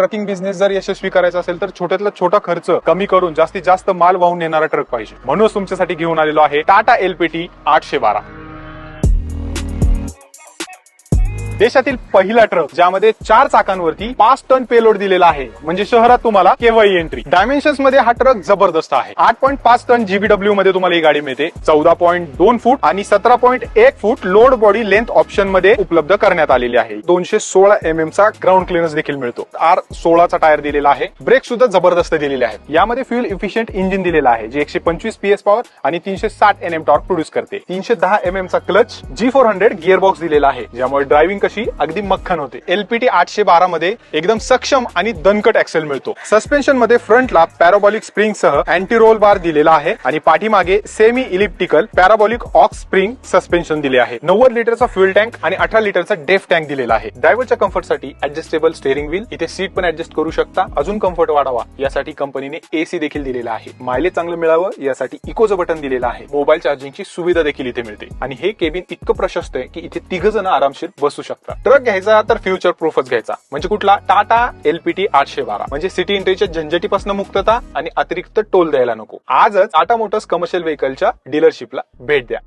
Trucking business जर यशस्वी करायचा असेल तर छोट्यातला छोटा खर्च कमी करून जास्तीत जास्त माल वाहून नेणारा ट्रक पाहिजे. म्हणूनच तुमच्यासाठी घेऊन आलेलो आहे टाटा एलपीटी आठशे बारा. देशातील पहिला ट्रक ज्यामध्ये चार चाकांवरती पाच टन पेलोड दिलेला आहे. म्हणजे शहरात तुम्हाला केव्हाही एंट्री डायमेन्शन्समध्ये हा ट्रक जबरदस्त आहे. आठ पॉईंट पाच टन जीबीडब्ल्यू मध्ये तुम्हाला ही गाडी मिळते. चौदा पॉईंट दोन फूट आणि सतरा पॉईंट एक फूट लोड बॉडी लेंथ ऑप्शनमध्ये उपलब्ध करण्यात आलेली आहे. दोनशे सोळा एम एम चा ग्राउंड क्लिअरन्स देखील मिळतो. आर सोळाचा टायर दिलेला आहे. ब्रेक सुद्धा जबरदस्त दिलेले आहेत यामध्ये फ्युल इफिशियंट इंजिन दिलेलं आहे जे एकशे पंचवीस पीएस पॉवर आणि तीनशे साठ एन एम टॉर्क प्रोड्यूस करते. तीनशे दहा एम एम चा clutch G four hundred gear box दिलेला आहे ज्यामुळे ड्रायव्हिंग कशी? अगदी मक्खन होते. एलपीटी आठशे बारा मध्ये एकदम सक्षम आणि दणकट ऍक्सेल मिळतो. सस्पेन्शनमध्ये फ्रंटला पॅराबॉलिक स्प्रिंग सह अँटी रोल बार दिलेला आहे आणि पाठीमागे semi elliptical parabolic aux spring suspension दिले आहे. नव्वद लिटरचा फ्युल टँक आणि अठरा लिटरचा डेफ टँक दिलेला आहे. ड्रायव्हरच्या कम्फर्टसाठी ऍडजस्टेबल स्टेअरिंग व्हील इथे सीट पण ऍडजस्ट करू शकता. अजून कम्फर्ट वाढावा. यासाठी कंपनीने एसी देखील दिलेला आहे. मायलेज चांगलं मिळावं. यासाठी इकोचं बटन दिलेलं आहे. मोबाईल चार्जिंगची सुविधा देखील इथे मिळते. आणि हे केबिन इतकं प्रशस्त आहे की इथे तिघ जण आरामशीर बसू शकतात. ट्रक घ्यायचा तर फ्युचर प्रूफच घ्यायचा. म्हणजे कुठला? टाटा एलपीटी आठशे बारा. म्हणजे सिटी एंट्रीच्या झंझटीपासून मुक्तता आणि अतिरिक्त टोल द्यायला नको. आजच टाटा मोटर्स कमर्शियल व्हेकलच्या डीलरशिपला भेट द्या.